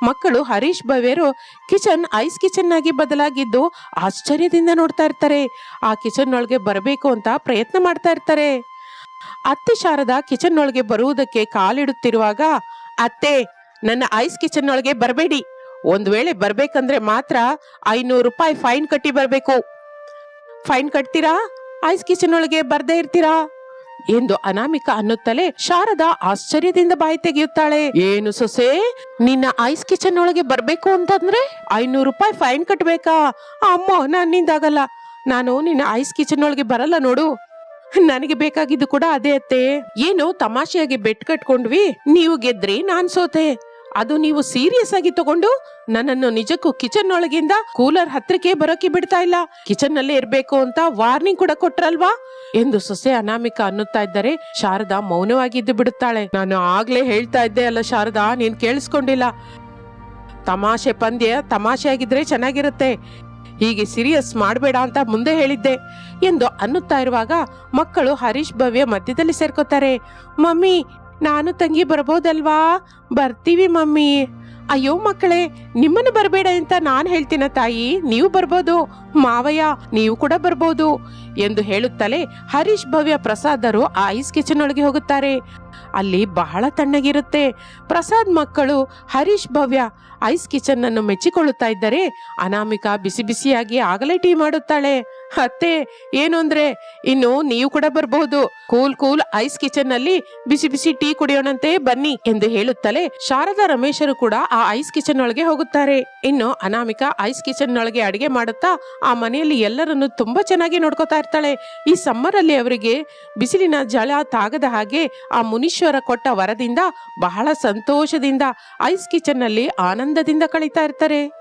ಮಕ್ಕಳು ಹರೀಶ್ ಭವ್ಯರು ಕಿಚನ್, ಐಸ್ ಕಿಚನ್ ಆಗಿ ಬದಲಾಗಿದ್ದು ಆಶ್ಚರ್ಯದಿಂದ ನೋಡ್ತಾ ಇರ್ತಾರೆ. ಆ ಕಿಚನ್ ಒಳಗೆ ಬರಬೇಕು ಅಂತ ಪ್ರಯತ್ನ ಮಾಡ್ತಾ ಇರ್ತಾರೆ. ಅತ್ತೆ ಶಾರದ ಕಿಚನ್ ಒಳಗೆ ಬರುವುದಕ್ಕೆ ಕಾಲಿಡುತ್ತಿರುವಾಗ, ಅತ್ತೆ, ನನ್ನ ಐಸ್ ಕಿಚನ್ ಒಳಗೆ ಬರಬೇಡಿ. ಒಂದ್ ವೇಳೆ ಬರ್ಬೇಕಂದ್ರೆ ಮಾತ್ರ ಐನೂರು ರೂಪಾಯಿ ಫೈನ್ ಕಟ್ಟಿ ಬರ್ಬೇಕು. ಫೈನ್ ಕಟ್ತೀರಾ? ಐಸ್ ಕಿಚನ್ ಒಳಗೆ ಬರ್ದೇ ಇರ್ತೀರಾ? ಎಂದು ಅನಾಮಿಕ ಅನ್ನುತ್ತಲೇ ಶಾರದಾ ಆಶ್ಚರ್ಯದಿಂದ ಬಾಯಿ ತೆಗೆಯುತ್ತಾಳೆ. ಏನು ಸೊಸೆ, ನಿನ್ನ ಐಸ್ ಕಿಚನ್ ಒಳಗೆ ಬರ್ಬೇಕು ಅಂತಂದ್ರೆ ಐನೂರು ರೂಪಾಯಿ ಫೈನ್ ಕಟ್ಬೇಕಾ? ಅಮ್ಮ ನನ್ನಿಂದಾಗಲ್ಲ ನಾನು ನಿನ್ನ ಐಸ್ ಕಿಚನ್ ಒಳಗೆ ಬರಲ್ಲ ನೋಡು. ನನಗೆ ಬೇಕಾಗಿದ್ದು ಕೂಡ ಅದೇ ಅತ್ತೆ. ಏನು ತಮಾಷೆಯಾಗಿ ಬೆಟ್ ಕಟ್ಕೊಂಡ್ವಿ? ನೀವು ಗೆದ್ರಿ ನಾನ್ ಸೋತೆ. ಅದು ನೀವು ಸೀರಿಯಸ್ ಆಗಿ ತಗೊಂಡು ನನ್ನನ್ನು ನಿಜಕ್ಕೂ ಕಿಚನ್ ಒಳಗಿಂದ ಕೂಲರ್ ಹತ್ರಕ್ಕೆ ಬರೋಕೆ ಬಿಡ್ತಾ ಇಲ್ಲ. ಕಿಚನ್ ನಲ್ಲೇ ಇರಬೇಕು ಅಂತ ವಾರ್ನಿಂಗ್ ಕೂಡ ಕೊಟ್ರಲ್ವಾ? ಎಂದು ಸೊಸೆ ಅನಾಮಿಕ ಅನ್ನುತ್ತಾ ಇದ್ದಾರೆ ಶಾರದಾ ಮೌನವಾಗಿದ್ದು ಬಿಡುತ್ತಾಳೆ. ನಾನು ಆಗ್ಲೇ ಹೇಳ್ತಾ ಇದ್ದೆ ಅಲ್ಲ ಶಾರದಾ, ನೀನ್ ಕೇಳಿಸ್ಕೊಂಡಿಲ್ಲ. ತಮಾಷೆ ಪಂದ್ಯ ತಮಾಷೆ ಆಗಿದ್ರೆ ಚೆನ್ನಾಗಿರುತ್ತೆ. ಹೀಗೆ ಸೀರಿಯಸ್ ಮಾಡಬೇಡ ಅಂತ ಮುಂದೆ ಹೇಳಿದ್ದೆ ಎಂದು ಅನ್ನುತ್ತಾ ಇರುವಾಗ ಮಕ್ಕಳು ಹರೀಶ್ ಭವ್ಯ ಮಧ್ಯದಲ್ಲಿ ಸೇರ್ಕೋತಾರೆ. ಮಮ್ಮಿ ನಾನು ತಂಗಿ ಬರ್ಬೋದಲ್ವಾ? ಬರ್ತೀವಿ ಮಮ್ಮಿ. ಅಯ್ಯೋ ಮಕ್ಕಳೇ, ನಿಮ್ಮನ್ನು ಬರಬೇಡ ಅಂತ ನಾನು ಹೇಳ್ತೀನ ತಾಯಿ? ನೀವು ಬರ್ಬೋದು. ಮಾವಯ್ಯ, ನೀವು ಕೂಡ ಬರ್ಬೋದು ಎಂದು ಹೇಳುತ್ತಲೇ ಹರೀಶ್ ಭವ್ಯ ಪ್ರಸಾದರು ಐಸ್ ಕಿಚನ್ ಒಳಗೆ ಹೋಗುತ್ತಾರೆ. ಅಲ್ಲಿ ಬಹಳ ತಣ್ಣಗಿರುತ್ತೆ. ಪ್ರಸಾದ್ ಮಕ್ಕಳು ಹರೀಶ್ ಭವ್ಯ ಐಸ್ ಕಿಚನ್ ಅನ್ನು ಮೆಚ್ಚಿಕೊಳ್ಳುತ್ತಾ ಇದ್ದರೆ ಅನಾಮಿಕಾ ಬಿಸಿ ಬಿಸಿಯಾಗಿ ಆಗಲೇ ಟೀ ಮಾಡುತ್ತಾಳೆ. ಅತ್ತೆ, ಏನು ಅಂದ್ರೆ, ಇನ್ನು ನೀವು ಕೂಡ ಬರಬಹುದು. ಕೂಲ್ ಕೂಲ್ ಐಸ್ ಕಿಚನ್ನಲ್ಲಿ ಬಿಸಿ ಬಿಸಿ ಟೀ ಕುಡಿಯೋಣಂತೆ ಬನ್ನಿ ಎಂದು ಹೇಳುತ್ತಲೇ ಶಾರದಾ ರಮೇಶರು ಕೂಡ ಆ ಐಸ್ ಕಿಚನ್ ಒಳಗೆ ಹೋಗುತ್ತಾರೆ. ಇನ್ನು ಅನಾಮಿಕಾ ಐಸ್ ಕಿಚನ್ ಒಳಗೆ ಅಡಿಗೆ ಮಾಡುತ್ತಾ ಆ ಮನೆಯಲ್ಲಿ ಎಲ್ಲರನ್ನು ತುಂಬಾ ಚೆನ್ನಾಗಿ ನೋಡ್ಕೋತಾ ಇರ್ತಾಳೆ. ಈ ಸಮ್ಮರ್ ಅಲ್ಲಿ ಅವರಿಗೆ ಬಿಸಿಲಿನ ಜಳ ತಾಗದ ಹಾಗೆ ಆ ಮುನೀಶ್ವರ ಕೊಟ್ಟ ವರದಿಂದ ಬಹಳ ಸಂತೋಷದಿಂದ ಐಸ್ ಕಿಚನ್ನಲ್ಲಿ ಆನಂದದಿಂದ ಕಳೀತಾ ಇರ್ತಾರೆ.